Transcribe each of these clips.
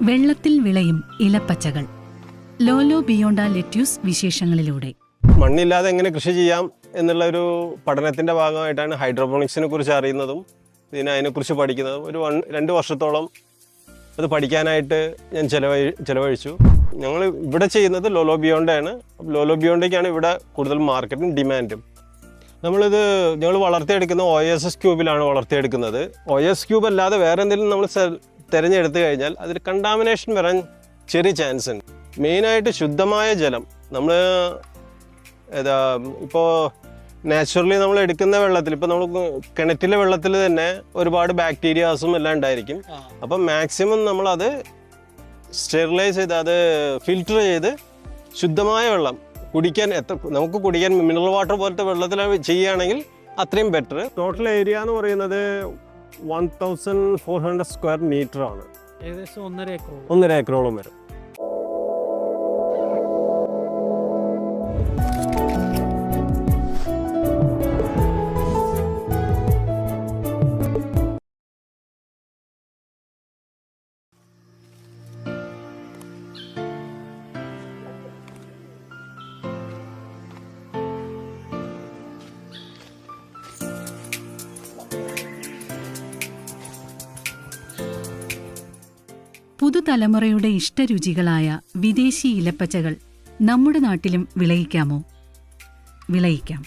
വെള്ളത്തിൽ വിളയും ഇലപ്പച്ചകൾ. ലോലോ ബിയോണ്ട ലെറ്റ്യൂസ് വിശേഷങ്ങളിലൂടെ. മണ്ണില്ലാതെ എങ്ങനെ കൃഷി ചെയ്യാം എന്നുള്ള ഒരു പഠനത്തിന്റെ ഭാഗമായിട്ടാണ് ഹൈഡ്രോപോണിക്സിനെ കുറിച്ച് അറിയുന്നതും ഇതിനെ അതിനെക്കുറിച്ച് പഠിക്കുന്നതും. ഒരു വൺ രണ്ട് വർഷത്തോളം അത് പഠിക്കാനായിട്ട് ഞാൻ ചിലവഴി ചിലവഴിച്ചു. ഞങ്ങൾ ഇവിടെ ചെയ്യുന്നത് ലോലോ ബിയോണ്ടയാണ്. ലോലോ ബിയോണ്ടയ്ക്കാണ് ഇവിടെ കൂടുതൽ മാർക്കറ്റും ഡിമാൻഡും. നമ്മളിത് ഞങ്ങൾ വളർത്തിയെടുക്കുന്ന ഒ എസ് എസ് ക്യൂബിലാണ് വളർത്തിയെടുക്കുന്നത്. ഒ എസ് ക്യൂബ് അല്ലാതെ വേറെ എന്തെങ്കിലും നമ്മൾ തിരഞ്ഞെടുത്ത് കഴിഞ്ഞാൽ അതിൽ കണ്ടാമിനേഷൻ വരാൻ ചെറിയ ചാൻസ് ഉണ്ട്. മെയിനായിട്ട് ശുദ്ധമായ ജലം നമ്മൾ ഏതാ ഇപ്പോൾ നാച്ചുറലി നമ്മൾ എടുക്കുന്ന വെള്ളത്തിൽ ഇപ്പോൾ നമ്മൾ കിണറ്റിലെ വെള്ളത്തിൽ തന്നെ ഒരുപാട് ബാക്ടീരിയാസും എല്ലാം ഉണ്ടായിരിക്കും. അപ്പം മാക്സിമം നമ്മളത് സ്റ്റെറിലൈസ് ചെയ്ത് അത് ഫിൽറ്റർ ചെയ്ത് ശുദ്ധമായ വെള്ളം കുടിക്കാൻ എത്ര നമുക്ക് കുടിക്കാൻ മിനറൽ വാട്ടർ പോലത്തെ വെള്ളത്തിൽ ചെയ്യുകയാണെങ്കിൽ അത്രയും ബെറ്റർ ടോട്ടൽ ഏരിയ എന്ന് പറയുന്നത് one thousand four hundred square metre ആണ്. ഏകദേശം ഒന്നര ഏക്കർ ഒന്നര ഏക്കറോളം വരും. പുതുതലമുറയുടെ ഇഷ്ടരുചികളായ വിദേശി ഇലപ്പച്ചകൾ നമ്മുടെ നാട്ടിലും വിളയിക്കാമോ? വിളയിക്കാം.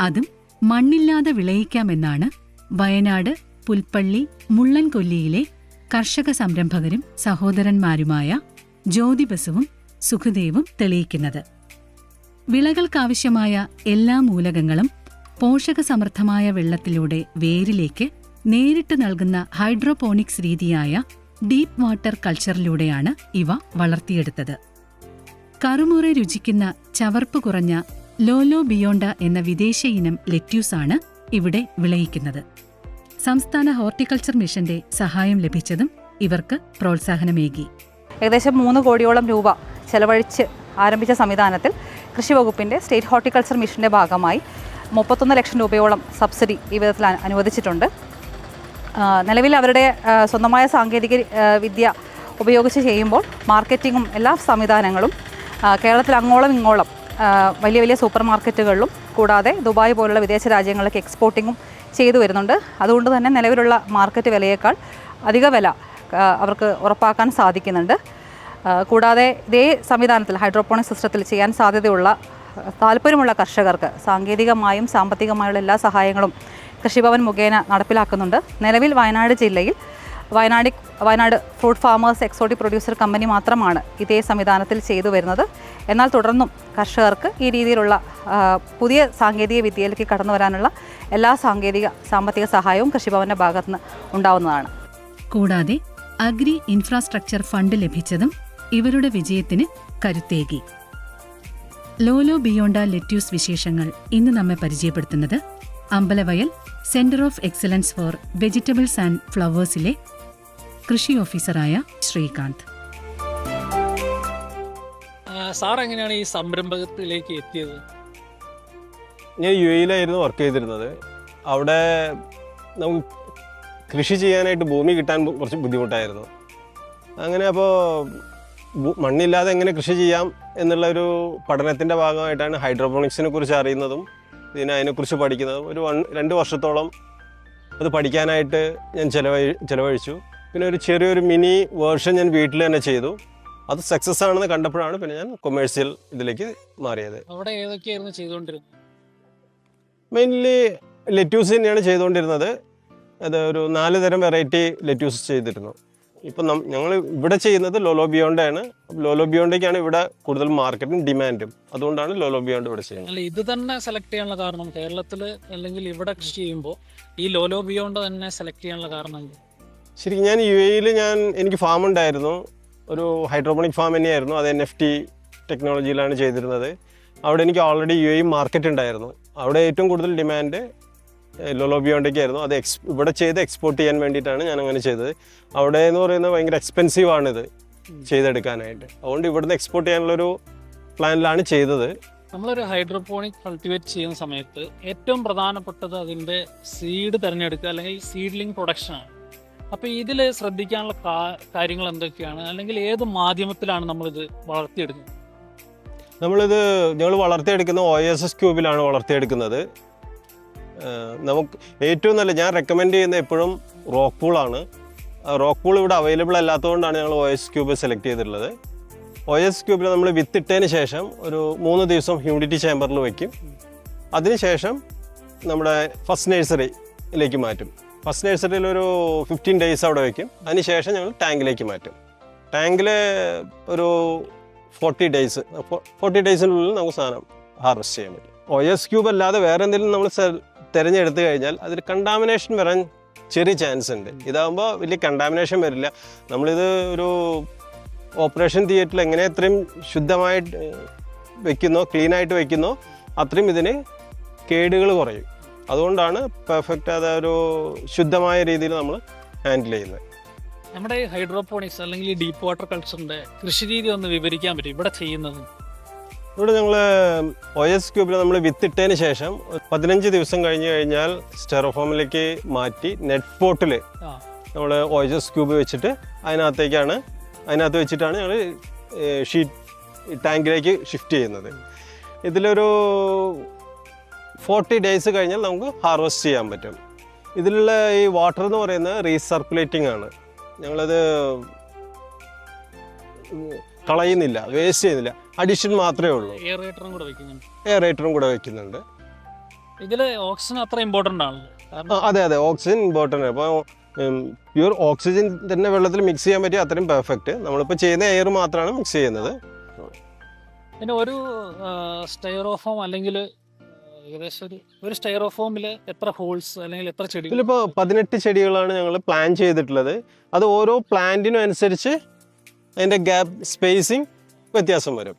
അതും മണ്ണില്ലാതെ വിളയിക്കാമെന്നാണ് വയനാട് പുൽപ്പള്ളി മുള്ളൻകൊല്ലിയിലെ കർഷക സംരംഭകരും സഹോദരന്മാരുമായ ജ്യോതിബസുവും സുഖദേവും തെളിയിക്കുന്നത്. വിളകൾക്കാവശ്യമായ എല്ലാ മൂലകങ്ങളും പോഷകസമൃദ്ധമായ വെള്ളത്തിലൂടെ വേരിലേക്ക് നേരിട്ട് നൽകുന്ന ഹൈഡ്രോപോണിക്സ് രീതിയായ ഡീപ്പ് വാട്ടർ കൾച്ചറിലൂടെയാണ് ഇവ വളർത്തിയെടുത്തത്. കറുമുറ രുചിക്കുന്ന ചവർപ്പ് കുറഞ്ഞ ലോലോ ബിയോണ്ട എന്ന വിദേശ ഇനം ലെറ്റ്യൂസാണ് ഇവിടെ വിളയിക്കുന്നത്. സംസ്ഥാന ഹോർട്ടിക്കൾച്ചർ മിഷന്റെ സഹായം ലഭിച്ചതും ഇവർക്ക് പ്രോത്സാഹനമേകി. ഏകദേശം മൂന്ന് കോടിയോളം രൂപ ചെലവഴിച്ച് ആരംഭിച്ച സംവിധാനത്തിൽ കൃഷി വകുപ്പിന്റെ സ്റ്റേറ്റ് ഹോർട്ടിക്കൾച്ചർ മിഷന്റെ ഭാഗമായി മുപ്പത്തൊന്ന് ലക്ഷം രൂപയോളം സബ്സിഡി ഈ വിധത്തിൽ അനുവദിച്ചിട്ടുണ്ട്. നിലവിൽ അവരുടെ സ്വന്തമായ സാങ്കേതിക വിദ്യ ഉപയോഗിച്ച് ചെയ്യുമ്പോൾ മാർക്കറ്റിങ്ങും എല്ലാ സംവിധാനങ്ങളും കേരളത്തിൽ അങ്ങോളം ഇങ്ങോളം വലിയ വലിയ സൂപ്പർ മാർക്കറ്റുകളിലും കൂടാതെ ദുബായ് പോലുള്ള വിദേശ രാജ്യങ്ങളിലേക്ക് എക്സ്പോർട്ടിങ്ങും ചെയ്തു വരുന്നുണ്ട്. അതുകൊണ്ട് തന്നെ നിലവിലുള്ള മാർക്കറ്റ് വിലയേക്കാൾ അധിക വില അവർക്ക് ഉറപ്പാക്കാൻ സാധിക്കുന്നുണ്ട്. കൂടാതെ ഇതേ സംവിധാനത്തിൽ ഹൈഡ്രോപോണിക് സിസ്റ്റത്തിൽ ചെയ്യാൻ സാധ്യതയുള്ള താല്പര്യമുള്ള കർഷകർക്ക് സാങ്കേതികമായും സാമ്പത്തികമായുള്ള എല്ലാ സഹായങ്ങളും കൃഷിഭവൻ മുഖേന നടപ്പിലാക്കുന്നുണ്ട്. നിലവിൽ വയനാട് ജില്ലയിൽ Wayanad Wayanad fruit farmers exotic producer company മാത്രമാണ് ഇതേ സംവിധാനത്തിൽ ചെയ്തു വരുന്നത്. എന്നാൽ തുടർന്നും കർഷകർക്ക് ഈ രീതിയിലുള്ള പുതിയ സാങ്കേതിക വിദ്യയിലേക്ക് കടന്നു വരാനുള്ള എല്ലാ സാങ്കേതിക സാമ്പത്തിക സഹായവും കൃഷിഭവന്റെ ഭാഗത്തുനിന്ന് ഉണ്ടാവുന്നതാണ്. കൂടാതെ അഗ്രി ഇൻഫ്രാസ്ട്രക്ചർ ഫണ്ട് ലഭിച്ചതും ഇവരുടെ വിജയത്തിന് കരുത്തേകി. ലോലോ ബിയോണ്ട ലെറ്റ്യൂസ് വിശേഷങ്ങൾ ഇന്ന് നമ്മെ പരിചയപ്പെടുത്തുന്നത് Ambalavayal centre of excellence for vegetables and ഫ്ലവേഴ്സിലെ കൃഷി ഓഫീസറായ ശ്രീകാന്ത്. സാർ എങ്ങനെയാണ് ഈ സംരംഭത്തിലേക്ക് എത്തിയത്? ഞാൻ യു എയിലായിരുന്നു വർക്ക് ചെയ്തിരുന്നത്. അവിടെ നമുക്ക് കൃഷി ചെയ്യാനായിട്ട് ഭൂമി കിട്ടാൻ കുറച്ച് ബുദ്ധിമുട്ടായിരുന്നു. അങ്ങനെ അപ്പോൾ മണ്ണില്ലാതെ എങ്ങനെ കൃഷി ചെയ്യാം എന്നുള്ള ഒരു പഠനത്തിന്റെ ഭാഗമായിട്ടാണ് ഹൈഡ്രോപോണിക്സിനെ കുറിച്ച് അറിയുന്നതും ഇതിനെ അതിനെക്കുറിച്ച് പഠിക്കുന്നത്. ഒരു വൺ രണ്ട് വർഷത്തോളം അത് പഠിക്കാനായിട്ട് ഞാൻ ചിലവഴി ചിലവഴിച്ചു. പിന്നെ ഒരു ചെറിയൊരു മിനി വേർഷൻ ഞാൻ വീട്ടിൽ തന്നെ ചെയ്തു. അത് സക്സസ് ആണെന്ന് കണ്ടപ്പോഴാണ് പിന്നെ ഞാൻ കൊമേഴ്സ്യൽ ഇതിലേക്ക് മാറിയത്. അവിടെ ഏതൊക്കെയായിരുന്നു ചെയ്തുകൊണ്ടിരുന്നത്? മെയിൻലി ലെറ്റ്യൂസ് തന്നെയാണ് ചെയ്തുകൊണ്ടിരുന്നത്. അത് ഒരു നാല് തരം വെറൈറ്റി ലെറ്റ്യൂസ് ചെയ്തിരുന്നു. ഇപ്പം ഞങ്ങൾ ഇവിടെ ചെയ്യുന്നത് ലോലോ ബിയോണ്ടാണ് ലോലോ ബിയോണ്ടേക്കാണ് ഇവിടെ കൂടുതൽ മാർക്കറ്റും ഡിമാൻഡും അതുകൊണ്ടാണ് ലോലോ ബിയോണ്ട് ഇവിടെ ചെയ്യുന്നത്. അല്ല ഇത് തന്നെ സെലക്ട് ചെയ്യാനുള്ള കാരണം കേരളത്തിൽ അല്ലെങ്കിൽ ഇവിടെ കൃഷി ചെയ്യുമ്പോൾ ഈ ലോലോ ബിയോണ്ട് തന്നെ സെലക്ട് ചെയ്യാനുള്ള കാരണം ശരിക്കും ഞാൻ യു എയിൽ ഞാൻ എനിക്ക് ഫാം ഉണ്ടായിരുന്നു. ഒരു ഹൈഡ്രോപോണിക് ഫാം തന്നെയായിരുന്നു. അത് എൻ എഫ് ടി ടെക്നോളജിയിലാണ് ചെയ്തിരുന്നത്. അവിടെ എനിക്ക് ഓൾറെഡി യു എ മാർക്കറ്റ് ഉണ്ടായിരുന്നു. അവിടെ ഏറ്റവും കൂടുതൽ ഡിമാൻഡ് ലോലോ ബിയോണ്ടേക്കായിരുന്നു അത് എക്സ് ഇവിടെ ചെയ്ത് എക്സ്പോർട്ട് ചെയ്യാൻ വേണ്ടിയിട്ടാണ് ഞാൻ അങ്ങനെ ചെയ്തത്. അവിടെ എന്ന് പറയുന്നത് ഭയങ്കര എക്സ്പെൻസീവ് ആണിത് ചെയ്തെടുക്കാനായിട്ട്. അതുകൊണ്ട് ഇവിടുന്ന് എക്സ്പോർട്ട് ചെയ്യാനുള്ളൊരു പ്ലാനിലാണ് ചെയ്തത്. നമ്മളൊരു ഹൈഡ്രോപോണിക് കൾട്ടിവേറ്റ് ചെയ്യുന്ന സമയത്ത് ഏറ്റവും പ്രധാനപ്പെട്ടത് അതിന്റെ സീഡ് തിരഞ്ഞെടുക്കുക അല്ലെങ്കിൽ സീഡ്ലിംഗ് പ്രൊഡക്ഷനാണ് അപ്പോൾ ഇതിൽ ശ്രദ്ധിക്കാനുള്ള കാ- കാര്യങ്ങൾ എന്തൊക്കെയാണ്? അല്ലെങ്കിൽ ഏത് മാധ്യമത്തിലാണ് നമ്മളിത് വളർത്തിയെടുക്കുന്നത്? നമ്മളിത് ഞങ്ങൾ വളർത്തിയെടുക്കുന്ന ഒ എസ് എസ് ക്യൂബിലാണ് വളർത്തിയെടുക്കുന്നത്. നമുക്ക് ഏറ്റവും നല്ല ഞാൻ റെക്കമെൻഡ് ചെയ്യുന്ന എപ്പോഴും റോക്ക് പൂളാണ് റോക്ക് പൂൾ ഇവിടെ അവൈലബിൾ അല്ലാത്തതുകൊണ്ടാണ് ഞങ്ങൾ ഒ എസ് ക്യൂബ് സെലക്ട് ചെയ്തിട്ടുള്ളത്. ഒ എസ് ക്യൂബിൽ നമ്മൾ വിത്തിട്ടതിന് ശേഷം ഒരു മൂന്ന് ദിവസം ഹ്യൂമിഡിറ്റി ചേമ്പറിൽ വയ്ക്കും അതിനുശേഷം നമ്മുടെ ഫസ്റ്റ് നഴ്സറിയിലേക്ക് മാറ്റും. ഫസ്റ്റ് നഴ്സറിയിൽ ഒരു ഫിഫ്റ്റീൻ ഡേയ്സ് അവിടെ വയ്ക്കും അതിനുശേഷം ഞങ്ങൾ ടാങ്കിലേക്ക് മാറ്റും. ടാങ്കിൽ ഒരു ഫോർട്ടി ഡേയ്സ് ഫോർട്ടി ഡേയ്സിനുള്ളിൽ നമുക്ക് സാധനം ഹാർവെസ്റ്റ് ചെയ്യാൻ പറ്റും. ഒ എസ് ക്യൂബ് അല്ലാതെ വേറെ എന്തെങ്കിലും നമ്മൾ തിരഞ്ഞെടുത്ത് കഴിഞ്ഞാൽ അതിൽ കണ്ടാമിനേഷൻ വരാൻ ചെറിയ ചാൻസ് ഉണ്ട്. ഇതാകുമ്പോൾ വലിയ കണ്ടാമിനേഷൻ വരില്ല. നമ്മളിത് ഒരു ഓപ്പറേഷൻ തിയേറ്ററിൽ എങ്ങനെ അത്രയും ശുദ്ധമായിട്ട് വെക്കുന്നോ ക്ലീനായിട്ട് വെക്കുന്നോ അത്രയും ഇതിന് കേടുകൾ കുറയും. അതുകൊണ്ടാണ് പെർഫെക്റ്റ് അതൊരു ശുദ്ധമായ രീതിയിൽ നമ്മൾ ഹാൻഡിൽ ചെയ്യുന്നത്. നമ്മുടെ ഹൈഡ്രോപോണിക്സ് അല്ലെങ്കിൽ ഡീപ്പ് വാട്ടർ കൾച്ചറിന്റെ കൃഷി രീതി ഒന്ന് വിവരിക്കാൻ പറ്റും ഇവിടെ ചെയ്യുന്നത്? ഇവിടെ ഞങ്ങൾ ഒ എസ് ക്യൂബിൽ നമ്മൾ വിത്തിട്ടതിന് ശേഷം പതിനഞ്ച് ദിവസം കഴിഞ്ഞ് കഴിഞ്ഞാൽ സ്റ്റെറോഫോമിലേക്ക് മാറ്റി നെറ്റ് പോട്ടിൽ നമ്മൾ ഒ എസ് ക്യൂബ് വെച്ചിട്ട് അതിനകത്തേക്കാണ് അതിനകത്ത് വെച്ചിട്ടാണ് ഞങ്ങൾ ഷീറ്റ് ടാങ്കിലേക്ക് ഷിഫ്റ്റ് ചെയ്യുന്നത്. ഇതിലൊരു ഫോർട്ടി ഡേയ്സ് കഴിഞ്ഞാൽ നമുക്ക് ഹാർവെസ്റ്റ് ചെയ്യാൻ പറ്റും. ഇതിലുള്ള ഈ വാട്ടർ എന്ന് പറയുന്നത് റീസർക്കുലേറ്റിംഗ് ആണ്. ഞങ്ങളത് കളയുന്നില്ല വേസ്റ്റ് ചെയ്യുന്നില്ല. അഡിഷൻ മാത്രമേ ഉള്ളൂ. എയറേറ്ററും കൂടെ വെക്കുന്നുണ്ട്. എയറേറ്ററും കൂടെ വെക്കുന്നുണ്ട്. ഇതിൽ ഓക്സിജൻ അത്ര ഇമ്പോർട്ടന്റ് ആണ്. അതെ അതെ ഓക്സിജൻ ഇമ്പോർട്ടന്റ് അപ്പോൾ പ്യൂർ ഓക്സിജൻ തന്നെ വെള്ളത്തിൽ മിക്സ് ചെയ്യാൻ പറ്റിയ അത്രയും പെർഫെക്റ്റ് നമ്മളിപ്പോൾ ചെയ്യുന്ന എയർ മാത്രമാണ് മിക്സ് ചെയ്യുന്നത്. പിന്നെ ഒരു സ്റ്റൈറോഫോം അല്ലെങ്കിൽ ഏകദേശം ഒരു ഒരു സ്റ്റൈറോഫോമിൽ എത്ര ഹോൾസ് അല്ലെങ്കിൽ എത്ര ചെടി ഇതിലിപ്പോൾ പതിനെട്ട് ചെടികളാണ് ഞങ്ങൾ പ്ലാൻ ചെയ്തിട്ടുള്ളത്. അത് ഓരോ പ്ലാന്റിനും അനുസരിച്ച് അതിന്റെ ഗ്യാപ് സ്പേസിങ് വ്യത്യാസം വരും.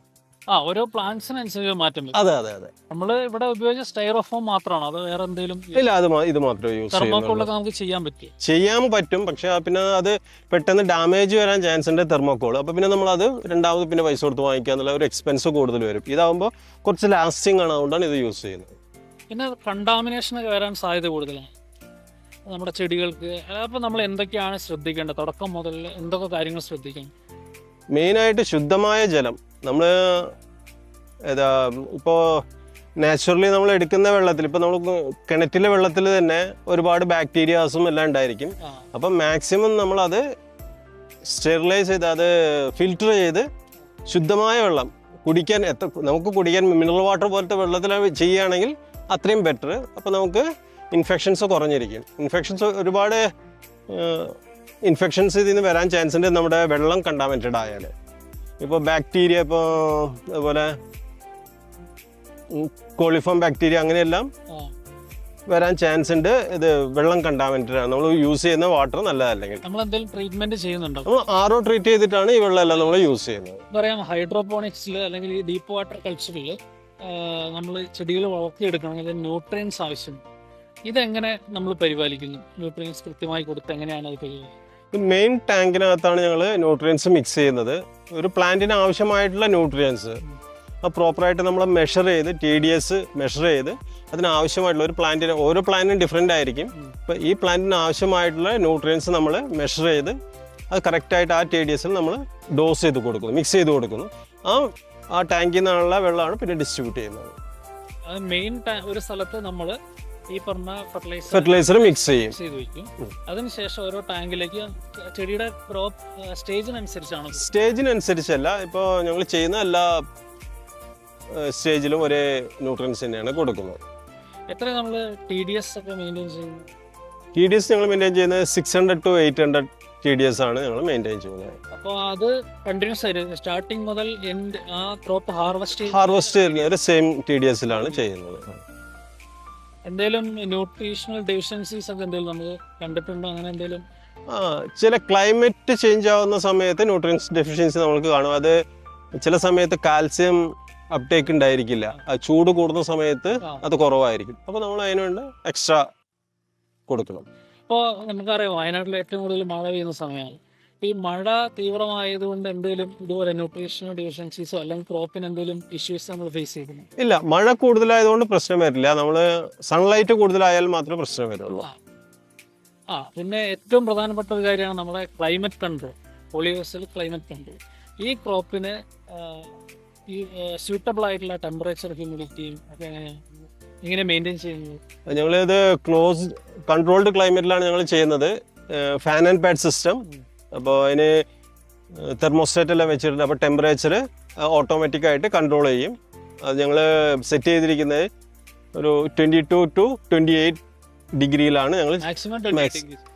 ആ ഓരോ പ്ലാന്റ്സിനനുസരിച്ച് മാറ്റം വരും. അതെ അതെ അതെ. നമ്മൾ ഇവിടെ ഉപയോഗിച്ച സ്റ്റൈറോഫോം മാത്രമാണ് അത് വേറെ എന്തെങ്കിലും ഇല്ല അത് ഇത് മാത്രമേ യൂസ് തെർമോക്കോളൊക്കെ നമുക്ക് ചെയ്യാൻ പറ്റും ചെയ്യാൻ പറ്റും പക്ഷെ പിന്നെ അത് പെട്ടെന്ന് ഡാമേജ് വരാൻ ചാൻസ് ഉണ്ട് തെർമോക്കോൾ അപ്പോൾ പിന്നെ നമ്മൾ അത് രണ്ടാമത് പിന്നെ പൈസ കൊടുത്ത് വാങ്ങിക്കുക എന്നുള്ള ഒരു എക്സ്പെൻസ് കൂടുതൽ വരും. ഇതാവുമ്പോൾ കുറച്ച് ലാസ്റ്റിംഗ് ആണ് അതുകൊണ്ടാണ് ഇത് യൂസ് ചെയ്യുന്നത്. പിന്നെ കണ്ടാമിനേഷൻ ഒക്കെ വരാൻ സാധ്യത കൂടുതലാണ്. നമ്മുടെ ചെടികൾക്ക് അപ്പോൾ നമ്മൾ എന്തൊക്കെയാണ് ശ്രദ്ധിക്കേണ്ടത്? തുടക്കം മുതൽ എന്തൊക്കെ കാര്യങ്ങൾ ശ്രദ്ധിക്കണം? മെയിനായിട്ട് ശുദ്ധമായ ജലം. നമ്മൾ ഏതാ ഇപ്പോൾ നാച്ചുറലി നമ്മൾ എടുക്കുന്ന വെള്ളത്തിൽ ഇപ്പോൾ നമ്മൾ കിണറ്റിലെ വെള്ളത്തിൽ തന്നെ ഒരുപാട് ബാക്ടീരിയാസും എല്ലാം ഉണ്ടായിരിക്കും. അപ്പം മാക്സിമം നമ്മളത് സ്റ്റെറിലൈസ് ചെയ്ത് അത് ഫിൽറ്റർ ചെയ്ത് ശുദ്ധമായ വെള്ളം കുടിക്കാൻ എത്ര നമുക്ക് കുടിക്കാൻ മിനറൽ വാട്ടർ പോലത്തെ വെള്ളത്തിൽ ചെയ്യുകയാണെങ്കിൽ അത്രയും ബെറ്റർ അപ്പോൾ നമുക്ക് ഇൻഫെക്ഷൻസ് കുറഞ്ഞിരിക്കും. ഇൻഫെക്ഷൻസ് ഒരുപാട് ഇൻഫെക്ഷൻസ് ഇതിൽ നിന്ന് വരാൻ ചാൻസ് ഉണ്ട്. നമ്മുടെ വെള്ളം കണ്ടാമിനേറ്റഡ് ആയാൽ. ഇപ്പോൾ ബാക്ടീരിയ ഇപ്പോൾ അതുപോലെ കോളിഫോം ബാക്ടീരിയ അങ്ങനെയെല്ലാം വരാൻ ചാൻസ് ഉണ്ട്. ഇത് വെള്ളം കണ്ടാമിനേറ്റഡ് ആണ്. നമ്മൾ യൂസ് ചെയ്യുന്ന വാട്ടർ നല്ലതല്ലെങ്കിൽ നമ്മൾ എന്തെങ്കിലും ട്രീറ്റ്മെന്റ് ചെയ്യുന്നുണ്ടോ? നമ്മൾ ആറോ ട്രീറ്റ് ചെയ്തിട്ടാണ് ഈ വെള്ളമെല്ലാം നമ്മൾ യൂസ് ചെയ്യുന്നത്. പറയാം ഹൈഡ്രോപോണിക്സിൽ അല്ലെങ്കിൽ ഈ ഡീപ്പ് വാട്ടർ കൾച്ചറിൽ നമ്മൾ ചെടികൾ വളർത്തിയെടുക്കണമെങ്കിൽ ന്യൂട്രിയൻസ് ആവശ്യമുണ്ട്. ഇതെങ്ങനെ നമ്മൾ പരിപാലിക്കുന്നു? ന്യൂട്രിയൻസ് കൃത്യമായി കൊടുത്ത് എങ്ങനെയാണ് അത് പരിപാലിക്കുന്നത് മെയിൻ ടാങ്കിനകത്താണ് ഞങ്ങൾ ന്യൂട്രിയൻസ് മിക്സ് ചെയ്യുന്നത്. ഒരു പ്ലാന്റിന് ആവശ്യമായിട്ടുള്ള ന്യൂട്രിയൻസ് ആ പ്രോപ്പറായിട്ട് നമ്മൾ മെഷർ ചെയ്ത് ടി ഡി എസ് മെഷർ ചെയ്ത് അതിനാവശ്യമായിട്ടുള്ള ഒരു പ്ലാന്റിന് ഓരോ പ്ലാന്റിനും ഡിഫറെന്റ് ആയിരിക്കും. അപ്പോൾ ഈ പ്ലാന്റിന് ആവശ്യമായിട്ടുള്ള ന്യൂട്രിയൻസ് നമ്മൾ മെഷർ ചെയ്ത് അത് കറക്റ്റായിട്ട് ആ ടി ഡി എസിൽ നമ്മൾ ഡോസ് ചെയ്ത് കൊടുക്കുന്നു മിക്സ് ചെയ്ത് കൊടുക്കുന്നു. ആ ആ ടാങ്കിൽ നിന്നുള്ള വെള്ളമാണ് പിന്നെ ഡിസ്ട്രിബ്യൂട്ട് ചെയ്യുന്നത്. മെയിൻ ഒരു സ്ഥലത്ത് നമ്മൾ ഈ പറഞ്ഞ ഫെർട്ടിലൈസർ ഫെർട്ടിലൈസർ മിക്സ് ചെയ്യും. ചെയ്ത് വയ്ക്കും ഉം. അതിനുശേഷം ഓരോ ടാങ്കിലേക്ക് ചെടിയുടെ ക്രോപ്പ് സ്റ്റേജിനനുസരിച്ചാണ് സ്റ്റേജിനനുസരിച്ചല്ല. ഇപ്പോൾ ഞങ്ങൾ ചെയ്യുന്ന എല്ലാ സ്റ്റേജിലും ഒരേ ന്യൂട്രിയൻസ് തന്നെയാണ് കൊടുക്കുന്നത്. എത്ര നമ്മൾ ടി ഡി എസ് ഒക്കെ മെയിന്റെയിൻ ചെയ്യുന്നു ടി ഡി എസ് ഞങ്ങൾ മെയിന്റെയിൻ ചെയ്യുന്നത് six hundred to eight hundred T D S ആണ് ഞങ്ങൾ മെയിന്റെയിൻ ചെയ്യുന്നത്. അപ്പോൾ അത് കണ്ടിന്യൂസ് ആയിരുന്നു സ്റ്റാർട്ടിങ് മുതൽ എൻഡ് ആ ക്രോപ്പ് ഹാർവെസ്റ്റ് ഹാർവെസ്റ്റ് ചെയ്യുന്നത് ഒരു സെയിം ടി ഡി എസിലാണ് ചെയ്യുന്നത്. എന്തെങ്കിലും ന്യൂട്രീഷണൽ ഡെഫിഷ്യൻസീസ് ഒക്കെ എന്തെങ്കിലും നമ്മൾ കണ്ടിട്ടുണ്ടോ? അങ്ങനെ എന്തെങ്കിലും ആ ചില ക്ലൈമറ്റ് ചേഞ്ച് ആവുന്ന സമയത്ത് ന്യൂട്രിയൻസ് ഡെഫിഷ്യൻസി നമ്മൾക്ക് കാണും. അത് ചില സമയത്ത് കാൽസ്യം അപ്ടേക്ക് ഉണ്ടായിരിക്കില്ല. ചൂട് കൂടുന്ന സമയത്ത് അത് കുറവായിരിക്കും. അപ്പോൾ നമ്മൾ അതിനുവേണ്ട എക്സ്ട്രാ കൊടുക്കണം. ഇപ്പോൾ നമുക്കറിയാം വയനാട്ടിൽ ഏറ്റവും കൂടുതൽ മഴ പെയ്യുന്ന സമയമാണ്. ഈ മഴ തീവ്രമായതുകൊണ്ട് എന്തെങ്കിലും ഇതുപോലെ ന്യൂട്രീഷണൽ ഡെഫിഷ്യൻസീസോ അല്ലെങ്കിൽ ക്രോപ്പിന് എന്തെങ്കിലും ഇഷ്യൂസ് നമ്മൾ ഫേസ് ചെയ്യുന്നു ഇല്ല മഴ കൂടുതലായതുകൊണ്ട് പ്രശ്നം വരില്ല. നമ്മൾ സൺലൈറ്റ് കൂടുതലായാൽ മാത്രമേ പ്രശ്നം വരുള്ളൂ. ആ. പിന്നെ ഏറ്റവും പ്രധാനപ്പെട്ട ഒരു കാര്യമാണ് നമ്മുടെ ക്ലൈമറ്റ് കണ്ട് പോളിയോസിൽ ക്ലൈമറ്റ് കണ്ട് ഈ ക്രോപ്പിന് ഈ സ്യൂട്ടബിൾ ആയിട്ടുള്ള ടെമ്പറേച്ചർ ഹ്യൂമിഡിറ്റിയും ഒക്കെ എങ്ങനെയാണ് എങ്ങനെ മെയിന്റെയിൻ ചെയ്യുന്നത്? ഞങ്ങളിത് ക്ലോസ് കൺട്രോൾഡ് ക്ലൈമറ്റിലാണ് ഞങ്ങൾ ചെയ്യുന്നത്. ഫാൻ ആൻഡ് പാഡ് സിസ്റ്റം അപ്പോൾ അതിന് തെർമോസ്റ്റാറ്റ് എല്ലാം വെച്ചിട്ടുണ്ട്. അപ്പോൾ ടെമ്പറേച്ചർ ഓട്ടോമാറ്റിക്കായിട്ട് കൺട്രോൾ ചെയ്യും. അത് ഞങ്ങൾ സെറ്റ് ചെയ്തിരിക്കുന്നത് ഒരു twenty two two twenty eight ഡിഗ്രിയിലാണ് ഞങ്ങൾ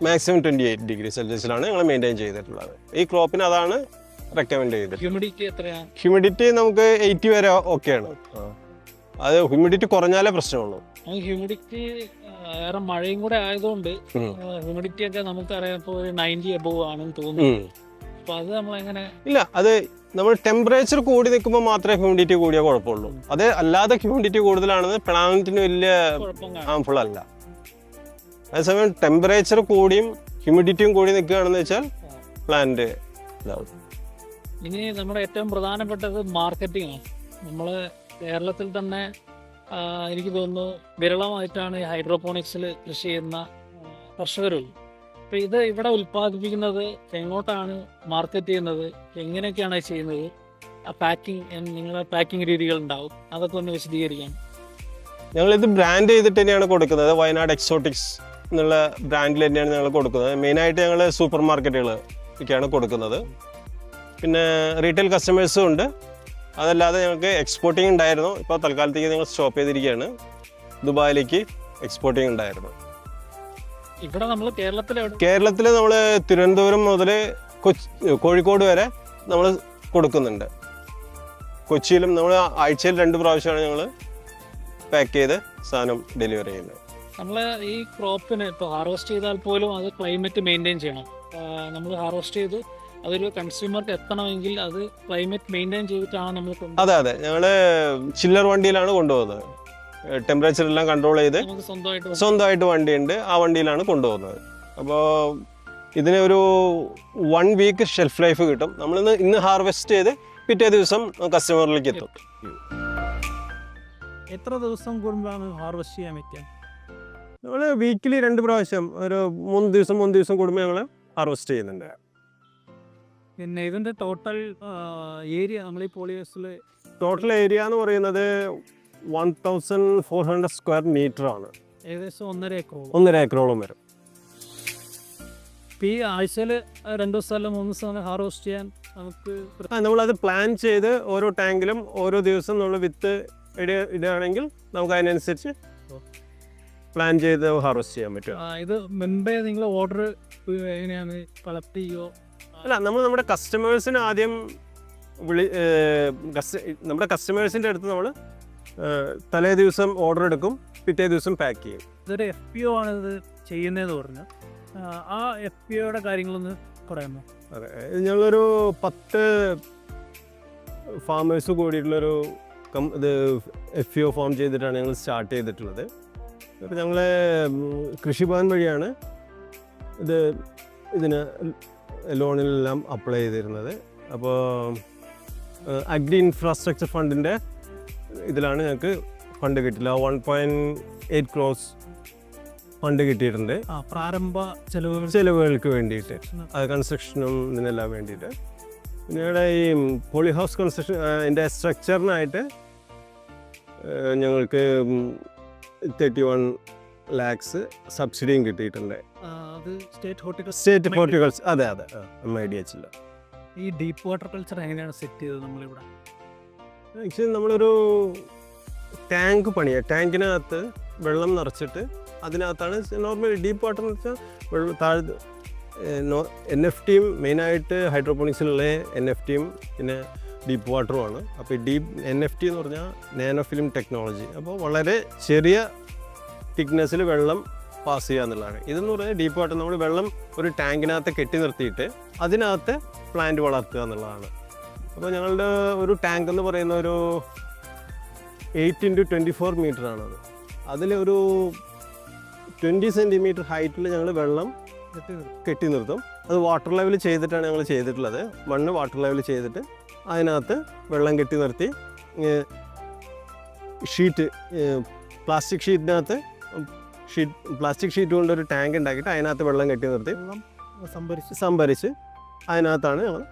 മാക്സിമം ട്വന്റി എയ്റ്റ് ഡിഗ്രി സെൽഷ്യസിലാണ് ഞങ്ങൾ മെയിന്റെയിൻ ചെയ്തിട്ടുള്ളത്. ഈ ക്രോപ്പിന് അതാണ് റെക്കമെൻഡ് ചെയ്തത്. ഹ്യൂമിഡിറ്റി എത്രയാണ് ഹ്യൂമിഡിറ്റി നമുക്ക് എയ്റ്റി വരെ ഓക്കെയാണ് അത് ഹ്യൂമിഡിറ്റി കുറഞ്ഞാലേ പ്രശ്നമുള്ളൂ. ഹ്യൂമിഡിറ്റി ഏറെ മഴയും കൂടെ ആയതുകൊണ്ട് ഹ്യൂമിഡിറ്റി ഒക്കെ നമുക്കറിയാം ഇപ്പോൾ ഒരു നയന്റി എബോവ് ആണെന്ന് തോന്നുന്നു. അപ്പൊ അത് നമ്മൾ എങ്ങനെ ഇല്ല അത് നമ്മൾ ടെമ്പറേച്ചർ കൂടി നിൽക്കുമ്പോൾ മാത്രമേ ഹ്യൂമിഡിറ്റി കൂടിയ കുഴപ്പമുള്ളൂ. അത് അല്ലാതെ ഹ്യൂമിഡിറ്റി കൂടുതലാണെന്ന് പ്ലാന്റിന് വലിയ ഹാംഫുൾ അല്ല. അതേസമയം ടെമ്പറേച്ചർ കൂടിയും ഹ്യൂമിഡിറ്റിയും കൂടി നിൽക്കുകയാണെന്ന് വെച്ചാൽ പ്ലാന്റ് ഇതാവും. ഇനി നമ്മുടെ ഏറ്റവും പ്രധാനപ്പെട്ടത് മാർക്കറ്റിംഗ് ആണ്. നമ്മൾ കേരളത്തിൽ തന്നെ എനിക്ക് തോന്നുന്നു വിരളമായിട്ടാണ് ഈ ഹൈഡ്രോപോണിക്സിൽ കൃഷി ചെയ്യുന്ന കർഷകരുള്ളൂ. അപ്പോൾ ഇത് ഇവിടെ ഉൽപ്പാദിപ്പിക്കുന്നത് എങ്ങോട്ടാണ് മാർക്കറ്റ് ചെയ്യുന്നത്? എങ്ങനെയൊക്കെയാണ് ചെയ്യുന്നത്? ആ പാക്കിംഗ് നിങ്ങളുടെ പാക്കിംഗ് രീതികൾ ഉണ്ടാവും അതൊക്കെ ഒന്ന് വിശദീകരിക്കാം. ഞങ്ങളിത് ബ്രാൻഡ് ചെയ്തിട്ട് തന്നെയാണ് കൊടുക്കുന്നത്. വയനാട് എക്സോട്ടിക്സ് എന്നുള്ള ബ്രാൻഡിൽ തന്നെയാണ് ഞങ്ങൾ കൊടുക്കുന്നത്. മെയിനായിട്ട് ഞങ്ങൾ സൂപ്പർ മാർക്കറ്റുകൾ ഒക്കെയാണ് കൊടുക്കുന്നത്. പിന്നെ റീറ്റെയിൽ കസ്റ്റമേഴ്സും ഉണ്ട്. അതല്ലാതെ ഞങ്ങൾക്ക് എക്സ്പോർട്ടിംഗ് ഉണ്ടായിരുന്നു. ഇപ്പോൾ തൽക്കാലത്തേക്ക് ഞങ്ങൾ സ്റ്റോപ്പ് ചെയ്തിരിക്കുകയാണ്. ദുബായിലേക്ക് എക്സ്പോർട്ടിംഗ് ഉണ്ടായിരുന്നു. ഇവിടെ നമ്മൾ കേരളത്തിൽ നമ്മൾ തിരുവനന്തപുരം മുതൽ കൊച്ചി കോഴിക്കോട് വരെ നമ്മൾ കൊടുക്കുന്നുണ്ട്. കൊച്ചിയിലും നമ്മൾ ആഴ്ചയിൽ രണ്ട് പ്രാവശ്യമാണ് ഞങ്ങൾ പാക്ക് ചെയ്ത് സാധനം ഡെലിവറി ചെയ്യുന്നത്. നമ്മൾ ഈ ക്രോപ്പിന് ഇപ്പോൾ ഹാർവെസ്റ്റ് ചെയ്താൽ പോലും അത് ക്ലൈമറ്റ് മെയിന്റെയിൻ ചെയ്യണം. നമ്മൾ ഹാർവെസ്റ്റ് ചെയ്ത് അതൊരു കൺസ്യൂമർക്ക് എത്തണമെങ്കിൽ അത് ക്ലൈമറ്റ് മെയിന്റെയിൻ ചെയ്തിട്ടാണ് നമ്മൾ അതെ അതെ. ഞങ്ങൾ ചില്ലർ വണ്ടിയിലാണ് കൊണ്ടുപോകുന്നത്. ടെമ്പറേച്ചർ എല്ലാം കൺട്രോൾ ചെയ്ത് സ്വന്തമായിട്ട് സ്വന്തമായിട്ട് വണ്ടിയുണ്ട്. ആ വണ്ടിയിലാണ് കൊണ്ടുപോകുന്നത്. അപ്പോൾ ഇതിന് ഒരു വൺ വീക്ക് ഷെൽഫ് ലൈഫ് കിട്ടും. നമ്മളിന്ന് ഇന്ന് ഹാർവെസ്റ്റ് ചെയ്ത് പിറ്റേ ദിവസം കസ്റ്റമറിലേക്ക് എത്തും. എത്ര ദിവസം കൂടുമ്പോഴാണ് ഹാർവെസ്റ്റ് ചെയ്യാൻ പറ്റുക? നമ്മൾ വീക്കിലി രണ്ട് പ്രാവശ്യം ഒരു മൂന്ന് ദിവസം മൂന്ന് ദിവസം കൂടുമ്പോൾ ഞങ്ങൾ ഹാർവെസ്റ്റ് ചെയ്യുന്നുണ്ട്. പിന്നെ ഇതിന്റെ ടോട്ടൽ ഏരിയ നമ്മൾ ഈ ടോട്ടൽ ഏരിയ എന്ന് പറയുന്നത് one thousand four hundred square metre ആണ്. ഏകദേശം ഒന്നര ഏക്കറോളം ഒന്നര ഏക്കറോളം വരും. ഇപ്പം ഈ ആഴ്ചയിൽ രണ്ട് ദിവസം അല്ല മൂന്ന് ദിവസം ഹാർവെസ്റ്റ് ചെയ്യാൻ നമുക്ക് നമ്മളത് പ്ലാൻ ചെയ്ത് ഓരോ ടാങ്കിലും ഓരോ ദിവസം നമ്മൾ വിത്ത് ഇട ഇടുകയാണെങ്കിൽ നമുക്ക് അതിനനുസരിച്ച് പ്ലാൻ ചെയ്ത് ഹാർവെസ്റ്റ് ചെയ്യാൻ പറ്റും. ഇത് മുൻപേ നിങ്ങൾ ഓർഡർ എങ്ങനെയാണ് കളക്ട് ചെയ്യോ? അല്ല നമ്മൾ നമ്മുടെ കസ്റ്റമേഴ്സിന് ആദ്യം വിളി കസ്റ്റ- നമ്മുടെ കസ്റ്റമേഴ്സിന്റെ അടുത്ത് നമ്മൾ തലേ ദിവസം ഓർഡർ എടുക്കും പിറ്റേ ദിവസം പാക്ക് ചെയ്യും. ഇതൊരു എഫ് പി ഒ ആണ് ഇത് ചെയ്യുന്നതെന്ന് പറഞ്ഞു. ആ, എഫ് പി ഒയുടെ കാര്യങ്ങളൊന്ന് പറയാമോ? അതെ ഞങ്ങളൊരു പത്ത് ഫാമേഴ്സ് കൂടിയിട്ടുള്ളൊരു കം ഇത് എഫ് ഒ ഫോം ചെയ്തിട്ടാണ് ഞങ്ങൾ സ്റ്റാർട്ട് ചെയ്തിട്ടുള്ളത്. അപ്പോൾ ഞങ്ങൾ കൃഷിഭവൻ വഴിയാണ് ഇത് ഇതിന് ലോണിലെല്ലാം അപ്ലൈ ചെയ്തിരുന്നത്. അപ്പോൾ അഗ്രി ഇൻഫ്രാസ്ട്രക്ചർ ഫണ്ടിന്റെ ഇതിലാണ് ഞങ്ങൾക്ക് ഫണ്ട് കിട്ടില്ല one point eight crore fund കിട്ടിയിട്ടുണ്ട്. പ്രാരംഭ ചെലവുകൾ ചിലവുകൾക്ക് വേണ്ടിയിട്ട്. അത് കൺസ്ട്രക്ഷനും ഇതിനെല്ലാം വേണ്ടിയിട്ട്. പിന്നെ ഇവിടെ ഈ പോളി ഹൗസ് കൺസ്ട്രക്ഷൻ അതിന്റെ സ്ട്രക്ചറിനായിട്ട് ഞങ്ങൾക്ക് തേർട്ടി വൺ ലാക്സ് സബ്സിഡിയും കിട്ടിയിട്ടുണ്ട്. അത് സ്റ്റേറ്റ് ഹോർട്ടിക്കൾച്ചർ സ്റ്റേറ്റ് ഫോർട്ടിക്കൾച്ചർ അതെ അതെ. എം ഐ ഡി ഈ ഡീപ്പ് വാട്ടർ കൾച്ചർ എങ്ങനെയാണ് സെറ്റ് ചെയ്തത് നമ്മളിവിടെ? ആക്ച്വലി നമ്മളൊരു ടാങ്ക് പണിയ. ടാങ്കിനകത്ത് വെള്ളം നിറച്ചിട്ട് അതിനകത്താണ് നോർമലി ഡീപ്പ് വാട്ടർ എന്ന് വെച്ചാൽ വെള്ളം താഴെ എൻ എഫ് ടിയും മെയിനായിട്ട് ഹൈഡ്രോപോണിക്സിലുള്ള എൻ എഫ് ടിയും പിന്നെ ഡീപ്പ് വാട്ടറുമാണ് അപ്പോൾ ഈ ഡീപ്പ് എൻ എഫ് ടി എന്ന് പറഞ്ഞാൽ നാനോ ഫിലിം ടെക്നോളജി അപ്പോൾ വളരെ ചെറിയ തിക്നെസ്സിൽ വെള്ളം പാസ് ചെയ്യുക എന്നുള്ളതാണ്. ഇതെന്ന് പറഞ്ഞാൽ ഡീപ്പ് വാട്ടർ നമ്മൾ വെള്ളം ഒരു ടാങ്കിനകത്ത് കെട്ടി നിർത്തിയിട്ട് അതിനകത്ത് പ്ലാന്റ് വളർത്തുക എന്നുള്ളതാണ്. അപ്പോൾ ഞങ്ങളുടെ ഒരു ടാങ്ക് എന്ന് പറയുന്ന ഒരു eight into twenty four metre ആണത് അതിൽ ഒരു ട്വന്റി സെന്റിമീറ്റർ ഹൈറ്റിൽ ഞങ്ങൾ വെള്ളം കെട്ടി നിർത്തും. അത് വാട്ടർ ലെവൽ ചെയ്തിട്ടാണ് ഞങ്ങൾ ചെയ്തിട്ടുള്ളത്. മണ്ണ് വാട്ടർ ലെവൽ ചെയ്തിട്ട് അതിനകത്ത് വെള്ളം കെട്ടി നിർത്തി ഷീറ്റ് പ്ലാസ്റ്റിക് ഷീറ്റിനകത്ത് ഷീറ്റ് പ്ലാസ്റ്റിക് ഷീറ്റ് കൊണ്ട് ഒരു ടാങ്ക് ഉണ്ടാക്കിയിട്ട് അതിനകത്ത് വെള്ളം കെട്ടി നിർത്തി. സംഭരിച്ച്. സംഭരിച്ച് അതിനകത്താണ് ഞങ്ങൾ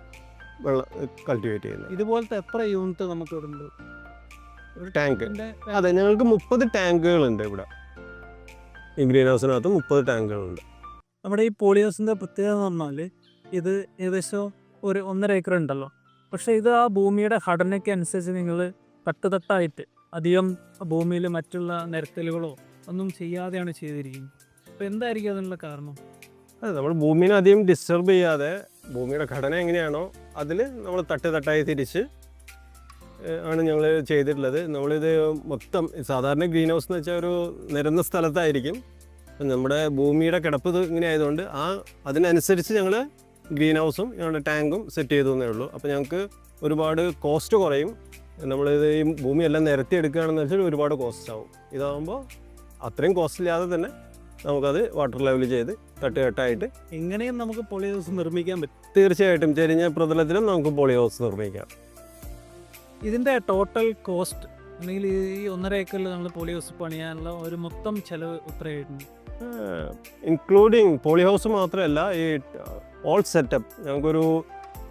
വെള്ളം കൾട്ടിവേറ്റ് ചെയ്യുന്നത്. ഇതുപോലത്തെ എത്ര യൂണിറ്റ് നമുക്ക് ഇവിടെ ഉണ്ട് ഒരു ടാങ്ക് അതെ ഞങ്ങൾക്ക് മുപ്പത് ടാങ്കുകളുണ്ട് ഇവിടെ. ഈ ഗ്രീൻ ഹൗസിനകത്ത് മുപ്പത് ടാങ്കുകളുണ്ട് നമ്മുടെ ഈ പോളിയോസിന്റെ പ്രത്യേകത എന്ന് പറഞ്ഞാൽ ഇത് ഏകദേശം ഒരു ഒന്നര ഏക്കർ ഉണ്ടല്ലോ. പക്ഷേ ഇത് ആ ഭൂമിയുടെ ഘടനയ്ക്ക് അനുസരിച്ച് നിങ്ങൾ തട്ടുതട്ടായിട്ട് അധികം ഭൂമിയിൽ മറ്റുള്ള നിരത്തലുകളോ ഒന്നും ചെയ്യാതെയാണ് ചെയ്തിരിക്കുന്നത്. അപ്പോൾ എന്തായിരിക്കും അതിനുള്ള കാരണം? അതെ നമ്മൾ ഭൂമിനെ അധികം ഡിസ്റ്റർബ് ചെയ്യാതെ ഭൂമിയുടെ ഘടന എങ്ങനെയാണോ അതിൽ നമ്മൾ തട്ട് തട്ടായി തിരിച്ച് ആണ് ഞങ്ങൾ ചെയ്തിട്ടുള്ളത്. നമ്മളിത് മൊത്തം സാധാരണ ഗ്രീൻ ഹൗസ് എന്ന് വെച്ചാൽ ഒരു നിരന്ന സ്ഥലത്തായിരിക്കും. നമ്മുടെ ഭൂമിയുടെ കിടപ്പ് ഇങ്ങനെ ആയതുകൊണ്ട് ആ അതിനനുസരിച്ച് ഞങ്ങൾ ഗ്രീൻ ഹൗസും ഞങ്ങളുടെ ടാങ്കും സെറ്റ് ചെയ്തു എന്നേ ഉള്ളൂ. അപ്പോൾ ഞങ്ങൾക്ക് ഒരുപാട് കോസ്റ്റ് കുറയും. നമ്മളിത് ഈ ഭൂമിയെല്ലാം നിരത്തി എടുക്കുകയാണെന്ന് വെച്ചാൽ ഒരുപാട് കോസ്റ്റ് ആവും. ഇതാകുമ്പോൾ അത്രയും കോസ്റ്റ് ഇല്ലാതെ തന്നെ നമുക്കത് വാട്ടർ ലെവൽ ചെയ്ത് തട്ടുകെട്ടായിട്ട് എങ്ങനെയും നമുക്ക് ഹൗസ് നിർമ്മിക്കാൻ പറ്റും. തീർച്ചയായിട്ടും ചെരിഞ്ഞ പ്രതലത്തിലും നമുക്ക് പോളി ഹൗസ് നിർമ്മിക്കാം. ഇതിന്റെ ടോട്ടൽ കോസ്റ്റ് അല്ലെങ്കിൽ ഈ ഒന്നര ഏക്കറിൽ നമ്മൾ പോളിയോസ് പണിയാനുള്ള ഒരു മൊത്തം ചെലവ് എത്രയായിട്ടുണ്ട് ഇൻക്ലൂഡിങ് പോളി ഹൗസ് മാത്രമല്ല ഈ ഓൾ സെറ്റപ്പ് ഞങ്ങൾക്കൊരു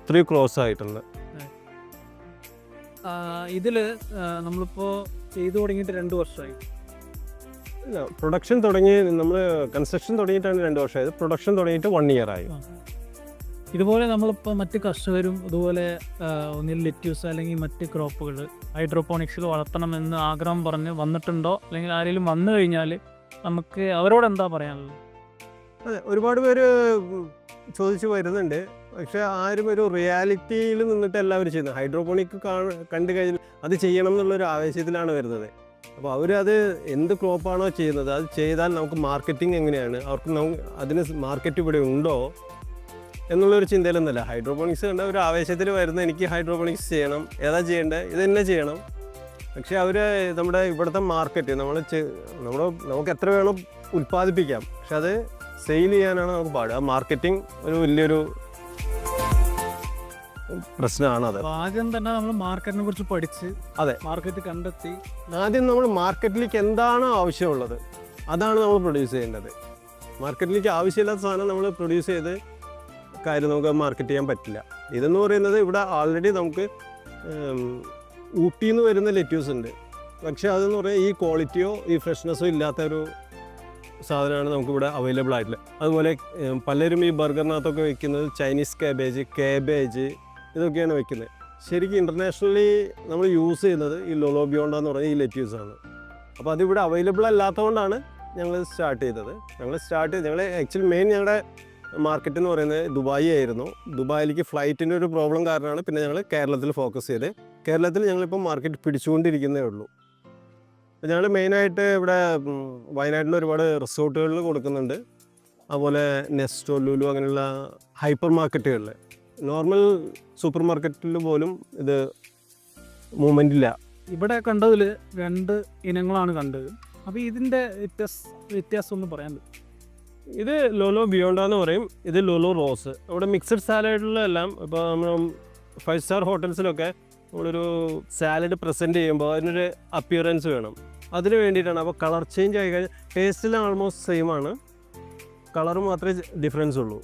ത്രീ ക്രോസ് ആയിട്ടുണ്ട്. ഇതിൽ നമ്മളിപ്പോൾ ചെയ്തു തുടങ്ങിയിട്ട് രണ്ട് വർഷമായി. പ്രൊഡക്ഷൻ തുടങ്ങി നമ്മൾ കൺസ്ട്രക്ഷൻ തുടങ്ങിയിട്ടാണ് രണ്ട് വർഷമായത് പ്രൊഡക്ഷൻ തുടങ്ങിയിട്ട് വൺ ഇയർ ആയി. ഇതുപോലെ നമ്മളിപ്പോൾ മറ്റ് കർഷകരും ഇതുപോലെ ആ, ഒന്നിൽ ലെറ്റ്യൂസ് അല്ലെങ്കിൽ മറ്റ് ക്രോപ്പുകൾ ഹൈഡ്രോപോണിക്സിൽ വളർത്തണമെന്ന് ആഗ്രഹം പറഞ്ഞ് വന്നിട്ടുണ്ടോ? അല്ലെങ്കിൽ ആരെങ്കിലും വന്നു കഴിഞ്ഞാൽ നമുക്ക് അവരോട് എന്താ പറയാനുള്ളത്? അതെ ഒരുപാട് പേര് ചോദിച്ചു വരുന്നുണ്ട്. പക്ഷേ ആരും ഒരു റിയാലിറ്റിയിൽ നിന്നിട്ട് എല്ലാവരും ചെയ്യുന്നത്. ഹൈഡ്രോപോണിക് കണ്ടു കഴിഞ്ഞാൽ അത് ചെയ്യണം എന്നുള്ളൊരു ആവേശത്തിലാണ് വരുന്നത്. അപ്പോൾ അവരത് എന്ത് ക്രോപ്പാണോ ചെയ്യുന്നത് അത് ചെയ്താൽ നമുക്ക് മാർക്കറ്റിംഗ് എങ്ങനെയാണ് അവർക്ക് അതിന് മാർക്കറ്റ് ഇവിടെ ഉണ്ടോ എന്നുള്ളൊരു ചിന്തയിലൊന്നുമല്ല. ഹൈഡ്രോപോണിക്സ് കണ്ട ഒരു ആവേശത്തിൽ വരുന്ന എനിക്ക് ഹൈഡ്രോപോണിക്സ് ചെയ്യണം ഏതാ ചെയ്യേണ്ടത് ഇത് തന്നെ ചെയ്യണം. പക്ഷേ അവർ നമ്മുടെ ഇവിടുത്തെ മാർക്കറ്റ് നമ്മൾ നമ്മൾ നമുക്ക് എത്ര വേണം ഉൽപ്പാദിപ്പിക്കാം പക്ഷെ അത് സെയിൽ ചെയ്യാനാണ് നമുക്ക് പാട്. ആ മാർക്കറ്റിംഗ് ഒരു വലിയൊരു പ്രശ്നമാണ് അത് ആദ്യം തന്നെ നമ്മൾ മാർക്കറ്റിനെ കുറിച്ച് പഠിച്ച് അതെ. മാർക്കറ്റ് കണ്ടെത്തി. ആദ്യം നമ്മൾ മാർക്കറ്റിലേക്ക് എന്താണോ ആവശ്യമുള്ളത്? അതാണ് നമ്മൾ പ്രൊഡ്യൂസ് ചെയ്യേണ്ടത്. മാർക്കറ്റിലേക്ക് ആവശ്യമില്ലാത്ത സാധനം നമ്മൾ പ്രൊഡ്യൂസ് ചെയ്ത് കാര്യം നമുക്ക് മാർക്കറ്റ് ചെയ്യാൻ പറ്റില്ല. ഇതെന്ന് പറയുന്നത് ഇവിടെ ആൾറെഡി നമുക്ക് ഊട്ടിയിൽ നിന്ന് വരുന്ന ലെറ്റ്യൂസ് ഉണ്ട്. പക്ഷേ അതെന്ന് പറയാൽ ഈ ക്വാളിറ്റിയോ ഈ ഫ്രഷ്നെസ്സോ ഇല്ലാത്ത ഒരു സാധനമാണ് നമുക്കിവിടെ അവൈലബിൾ ആയിട്ടുള്ളത്. അതുപോലെ പലരും ഈ ബർഗറിനകത്തൊക്കെ വയ്ക്കുന്നത് ചൈനീസ് കാബേജ് കേബേജ് ഇതൊക്കെയാണ് വെക്കുന്നത് ശരിക്കും ഇന്റർനാഷണലി നമ്മൾ യൂസ് ചെയ്യുന്നത് ഈ ലൊലോബിയോണ്ട എന്ന് പറയുന്ന ഈ ലെറ്റ്യൂസ് ആണ്. അപ്പോൾ അതിവിടെ അവൈലബിൾ അല്ലാത്തതുകൊണ്ടാണ് ഞങ്ങൾ സ്റ്റാർട്ട് ചെയ്തത്. ഞങ്ങൾ സ്റ്റാർട്ട് ചെയ്ത് ഞങ്ങൾ ആക്ച്വലി മെയിൻ ഞങ്ങളുടെ മാർക്കറ്റ് എന്ന് പറയുന്നത് ദുബായി ആയിരുന്നു. ദുബായിലേക്ക് ഫ്ലൈറ്റിന്റെ ഒരു പ്രോബ്ലം കാരണമാണ് പിന്നെ ഞങ്ങൾ കേരളത്തിൽ ഫോക്കസ് ചെയ്ത്. കേരളത്തിൽ ഞങ്ങളിപ്പോൾ മാർക്കറ്റ് പിടിച്ചുകൊണ്ടിരിക്കുന്നേ ഉള്ളൂ. ഞങ്ങൾ മെയിനായിട്ട് ഇവിടെ വയനാട്ടിൽ ഒരുപാട് റിസോർട്ടുകളിൽ കൊടുക്കുന്നുണ്ട്. അതുപോലെ നെസ്റ്റോ ലുലു അങ്ങനെയുള്ള ഹൈപ്പർ മാർക്കറ്റുകളിൽ നോർമൽ സൂപ്പർ മാർക്കറ്റിൽ പോലും ഇത് മൂവ്മെന്റ് ഇല്ല ഇവിടെ കണ്ടതിൽ രണ്ട് ഇനങ്ങളാണ് കണ്ടത്. അപ്പോൾ ഇതിന്റെ വ്യത്യാസ വ്യത്യാസം ഒന്ന് പറയാൻ ഇത് ലോലോ ബിയോണ്ട എന്ന് പറയും. ഇത് ലോലോ റോസ് ഇവിടെ മിക്സഡ് സാലഡിലെല്ലാം ഇപ്പോൾ നമ്മൾ ഫൈവ് സ്റ്റാർ ഹോട്ടൽസിലൊക്കെ നമ്മളൊരു സാലഡ് പ്രസന്റ് ചെയ്യുമ്പോൾ അതിനൊരു അപ്പിയറൻസ് വേണം. അതിന് വേണ്ടിയിട്ടാണ്. അപ്പോൾ കളർ ചേഞ്ച് ആയി കഴിഞ്ഞാൽ ടേസ്റ്റിൽ ആൾമോസ്റ്റ് സെയിം ആണ്. കളർ മാത്രമേ ഡിഫറൻസ് ഉള്ളൂ.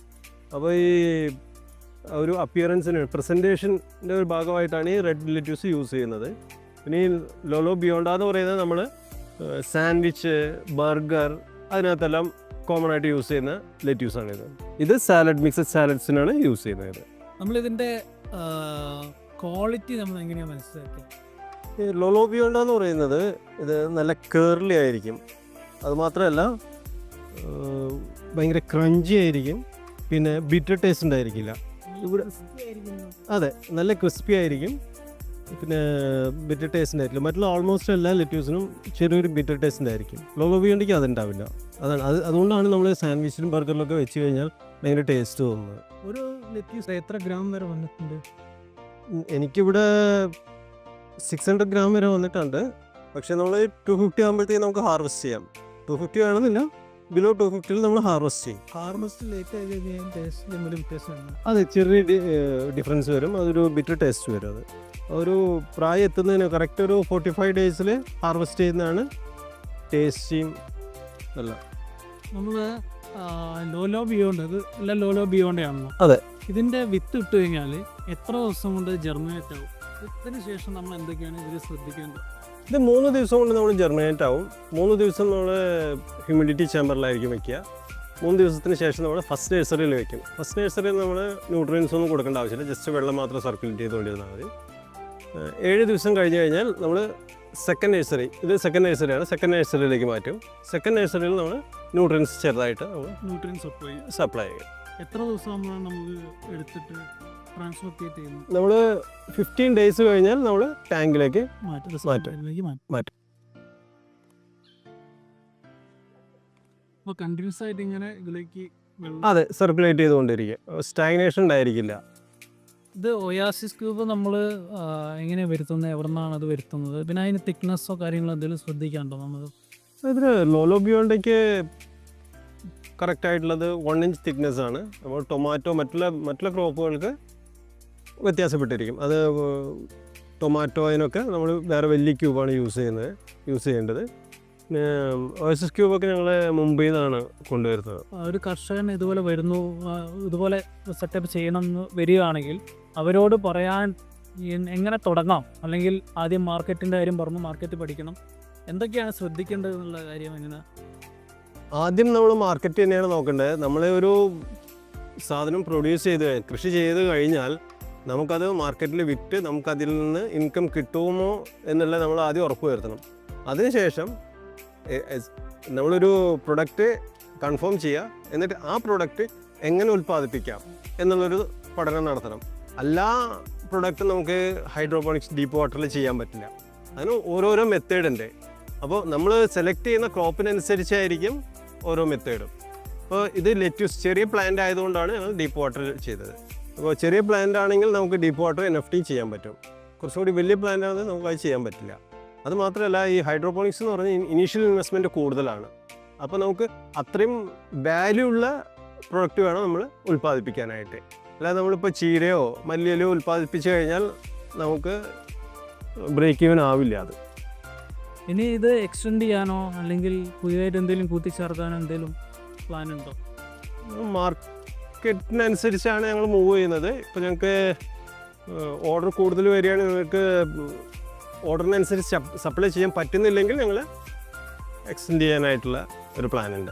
അപ്പോൾ ഈ ഒരു അപ്പിയറൻസിന് പ്രസന്റേഷന്റെ ഒരു ഭാഗമായിട്ടാണ് ഈ റെഡ് ലെറ്റ്യൂസ് യൂസ് ചെയ്യുന്നത്. പിന്നെ ഈ ലോലോ ബിയോണ്ട എന്ന് പറയുന്നത് നമ്മൾ സാൻഡ്വിച്ച് ബർഗർ അതിനകത്തെല്ലാം കോമൺ ആയിട്ട് യൂസ് ചെയ്യുന്ന ലെറ്റ്യൂസ് ആണ് ഇത്. ഇത് സാലഡ് മിക്സഡ് സാലഡ്സിനാണ് യൂസ് ചെയ്യുന്നത്. നമ്മളിതിന്റെ ക്വാളിറ്റി നമ്മൾ എങ്ങനെയാണ് മനസ്സിലാക്കുക? ഈ ലോലോ ബിയോണ്ട എന്ന് പറയുന്നത് ഇത് നല്ല കേർലി ആയിരിക്കും. അതുമാത്രമല്ല ഭയങ്കര ക്രഞ്ചി ആയിരിക്കും. പിന്നെ ബിറ്റർ ടേസ്റ്റ് ഉണ്ടായിരിക്കില്ല. ഇവിടെ അതെ നല്ല ക്രിസ്പി ആയിരിക്കും പിന്നെ ബിറ്റർ ടേസ്റ്റിന്റെ ആയിരിക്കും. മറ്റുള്ള ഓൾമോസ്റ്റ് എല്ലാ ലെറ്റ്യൂസിനും ചെറിയൊരു ബിറ്റർ ടേസ്റ്റ് ഉണ്ടായിരിക്കും ലോലോബിയോണ്ടയ്ക്ക് അതുണ്ടാവില്ല. അതാണ് അത് അതുകൊണ്ടാണ് നമ്മൾ സാൻഡ്വിച്ചിലും ബർഗറിലൊക്കെ വെച്ച് കഴിഞ്ഞാൽ ഭയങ്കര ടേസ്റ്റ് തോന്നുന്നത്. ഒരു ലെറ്റ്യൂസ് എത്ര ഗ്രാം വരെ വന്നിട്ടുണ്ട്? എനിക്കിവിടെ സിക്സ് ഹൺഡ്രഡ് ഗ്രാം വരെ വന്നിട്ടുണ്ട്. പക്ഷേ നമ്മൾ ടു ഫിഫ്റ്റി ആകുമ്പോഴത്തേക്ക് നമുക്ക് ഹാർവെസ്റ്റ് ചെയ്യാം. ടു ഫിഫ്റ്റി വേണമെന്നില്ല. ബിലോ ടു ഫിഫ്റ്റിയിൽ നമ്മൾ ഹാർവെസ്റ്റ് ചെയ്യും. ഹാർവെസ്റ്റ് ലേറ്റ് ആയി കഴിഞ്ഞാൽ ടേസ്റ്റിൽ വ്യത്യാസമുണ്ട് അതെ ചെറിയ ഡിഫറൻസ് വരും. അതൊരു ബിറ്റർ ടേസ്റ്റ് വരും അത്. ഒരു പ്രായം എത്തുന്നതിന് കറക്റ്റ് ഒരു ഫോർട്ടി ഫൈവ് ഡേയ്സിൽ ഹാർവെസ്റ്റ് ചെയ്യുന്നതാണ് ടേസ്റ്റിയും അല്ല നമ്മൾ ലോലോ ബിയോണ്ട് അല്ല എല്ലാം ലോലോ ബിയോണ്ടേ ആണല്ലോ. അതെ. ഇതിന്റെ വിത്ത് ഇട്ട് കഴിഞ്ഞാൽ എത്ര ദിവസം കൊണ്ട് ജെർമിനേറ്റ് ആവും? ഇതിന് ശേഷം നമ്മൾ എന്തൊക്കെയാണ് ഇതിൽ ശ്രദ്ധിക്കേണ്ടത്? ഇത് മൂന്ന് ദിവസം കൊണ്ട് നമ്മൾ ജെർമിനേറ്റ് ആവും. മൂന്ന് ദിവസം നമ്മൾ ഹ്യൂമിഡിറ്റി ചേമ്പറിലായിരിക്കും വെക്കുക. മൂന്ന് ദിവസത്തിന് ശേഷം നമ്മൾ ഫസ്റ്റ് നേഴ്സറിയിൽ വെക്കും. ഫസ്റ്റ് നേഴ്സറിയിൽ നമ്മൾ ന്യൂട്രിയൻസ് ഒന്നും കൊടുക്കേണ്ട ആവശ്യമില്ല. ജസ്റ്റ് വെള്ളം മാത്രം സർക്കുലേറ്റ് ചെയ്തുകൊണ്ടിരുന്നാൽ മതി. ഏഴ് ദിവസം കഴിഞ്ഞ് കഴിഞ്ഞാൽ നമ്മൾ സെക്കൻഡ് നേഴ്സറി ഇത് സെക്കൻഡ് നേഴ്സറിയാണ് സെക്കൻഡ് നേഴ്സറിയിലേക്ക് മാറ്റും. സെക്കൻഡ് നേഴ്സറിയിൽ നമ്മൾ ന്യൂട്രിയൻസ് ചെറുതായിട്ട് നമ്മൾ ന്യൂട്രിയൻസ് സപ്ലൈ സപ്ലൈ ചെയ്യും എത്ര ദിവസം നമ്മൾ എടുത്തിട്ട് നമ്മൾ ഫിഫ്റ്റീൻ ഡേയ്സ് കഴിഞ്ഞാൽ നമ്മൾ ടാങ്കിലേക്ക് മാറ്റി കണ്ടിന്യൂസ് ആയിട്ട് ഇങ്ങനെ ഇതിലേക്ക് അതെ സർക്കുലേറ്റ് ചെയ്തുകൊണ്ടിരിക്കുക. സ്റ്റാഗ്നേഷൻ ഉണ്ടായിരിക്കില്ല. ഇത് ഒയാസിസ് ക്യൂബ് നമ്മൾ എങ്ങനെ വരുത്തുന്നത് എവിടെ നിന്നാണ് അത് വരുത്തുന്നത്? പിന്നെ അതിന് തിക്നെസ്സോ കാര്യങ്ങളോ എന്തെങ്കിലും ശ്രദ്ധിക്കാണ്ടോ നമ്മൾ ഇതിൽ ലോലോബിയോണ്ടയ്ക്ക് കറക്റ്റ് ആയിട്ടുള്ളത് വൺ ഇഞ്ച് തിക്നെസ് ആണ്. അപ്പോൾ ടൊമാറ്റോ മറ്റുള്ള മറ്റുള്ള ക്രോപ്പുകൾക്ക് വ്യത്യാസപ്പെട്ടിരിക്കും. അത് ടൊമാറ്റോ അതിനൊക്കെ നമ്മൾ വേറെ വലിയ ക്യൂബാണ് യൂസ് ചെയ്യുന്നത് യൂസ് ചെയ്യേണ്ടത്. പിന്നെ ഓയസസ് ക്യൂബൊക്കെ ഞങ്ങൾ മുംബൈയിൽ നിന്നാണ് കൊണ്ടുവരുന്നത് ഒരു കർഷകൻ ഇതുപോലെ വരുന്നു ഇതുപോലെ സെറ്റപ്പ് ചെയ്യണം എന്ന് വരികയാണെങ്കിൽ അവരോട് പറയാൻ എങ്ങനെ തുടങ്ങാം? അല്ലെങ്കിൽ ആദ്യം മാർക്കറ്റിന്റെ കാര്യം പറഞ്ഞു മാർക്കറ്റ് പഠിക്കണം. എന്തൊക്കെയാണ് ശ്രദ്ധിക്കേണ്ടത് എന്നുള്ള കാര്യം എങ്ങനെ? ആദ്യം നമ്മൾ മാർക്കറ്റ് തന്നെയാണ് നോക്കേണ്ടത്. നമ്മൾ ഒരു സാധനം പ്രൊഡ്യൂസ് ചെയ്ത് കൃഷി ചെയ്ത് കഴിഞ്ഞാൽ നമുക്കത് മാർക്കറ്റിൽ വിറ്റ് നമുക്കതിൽ നിന്ന് ഇൻകം കിട്ടുമോ എന്നുള്ളത് നമ്മൾ ആദ്യം ഉറപ്പ് വരുത്തണം. അതിനുശേഷം നമ്മളൊരു പ്രൊഡക്റ്റ് കൺഫേം ചെയ്യുക. എന്നിട്ട് ആ പ്രൊഡക്റ്റ് എങ്ങനെ ഉൽപ്പാദിപ്പിക്കാം എന്നുള്ളൊരു പഠനം നടത്തണം. എല്ലാ പ്രൊഡക്റ്റും നമുക്ക് ഹൈഡ്രോപോണിക്സ് ഡീപ്പ് വാട്ടറിൽ ചെയ്യാൻ പറ്റില്ല. അതിന് ഓരോരോ മെത്തേഡ് ഉണ്ട്. അപ്പോൾ നമ്മൾ സെലക്ട് ചെയ്യുന്ന ക്രോപ്പിനനുസരിച്ചായിരിക്കും ഓരോ മെത്തേഡും അപ്പോൾ ഇത് ലെറ്റ്യൂസ് ചെറിയ പ്ലാന്റ് ആയതുകൊണ്ടാണ് ഞങ്ങൾ ഡീപ്പ് വാട്ടറിൽ ചെയ്തത്. അപ്പോൾ ചെറിയ പ്ലാന്റ് ആണെങ്കിൽ നമുക്ക് deep water N F T ചെയ്യാൻ പറ്റും. കുറച്ചുകൂടി വലിയ പ്ലാന്റ് ആണെങ്കിൽ നമുക്ക് അത് ചെയ്യാൻ പറ്റില്ല. അത് മാത്രമല്ല ഈ ഹൈഡ്രോപോണിക്സ് എന്ന് പറഞ്ഞാൽ ഇനീഷ്യൽ ഇൻവെസ്റ്റ്മെന്റ് കൂടുതലാണ്. അപ്പോൾ നമുക്ക് അത്രയും വാല്യൂ ഉള്ള പ്രൊഡക്റ്റ് വേണം നമ്മൾ ഉൽപ്പാദിപ്പിക്കാനായിട്ട്. അല്ലാതെ നമ്മളിപ്പോൾ ചീരയോ മല്ലിയിലോ ഉൽപ്പാദിപ്പിച്ച് കഴിഞ്ഞാൽ നമുക്ക് ബ്രേക്ക് ഈവൻ ആവില്ല അത്. ഇനി ഇത് എക്സ്റ്റെൻഡ് ചെയ്യാനോ അല്ലെങ്കിൽ പുതിയതായിട്ട് എന്തെങ്കിലും കൂട്ടിച്ചേർക്കാനോ എന്തെങ്കിലും പ്ലാൻ ഉണ്ടോ? മാർക്കറ്റിനനുസരിച്ചാണ് ഞങ്ങൾ മൂവ് ചെയ്യുന്നത്. ഇപ്പോൾ ഞങ്ങൾക്ക് ഓർഡർ കൂടുതൽ വരികയാണെങ്കിൽ നിങ്ങൾക്ക് ഓർഡറിനനുസരിച്ച് സപ്ലൈ ചെയ്യാൻ പറ്റുന്നില്ലെങ്കിൽ ഞങ്ങൾ എക്സ്റ്റെൻഡ് ചെയ്യാനായിട്ടുള്ള ഒരു പ്ലാൻ ഉണ്ട്.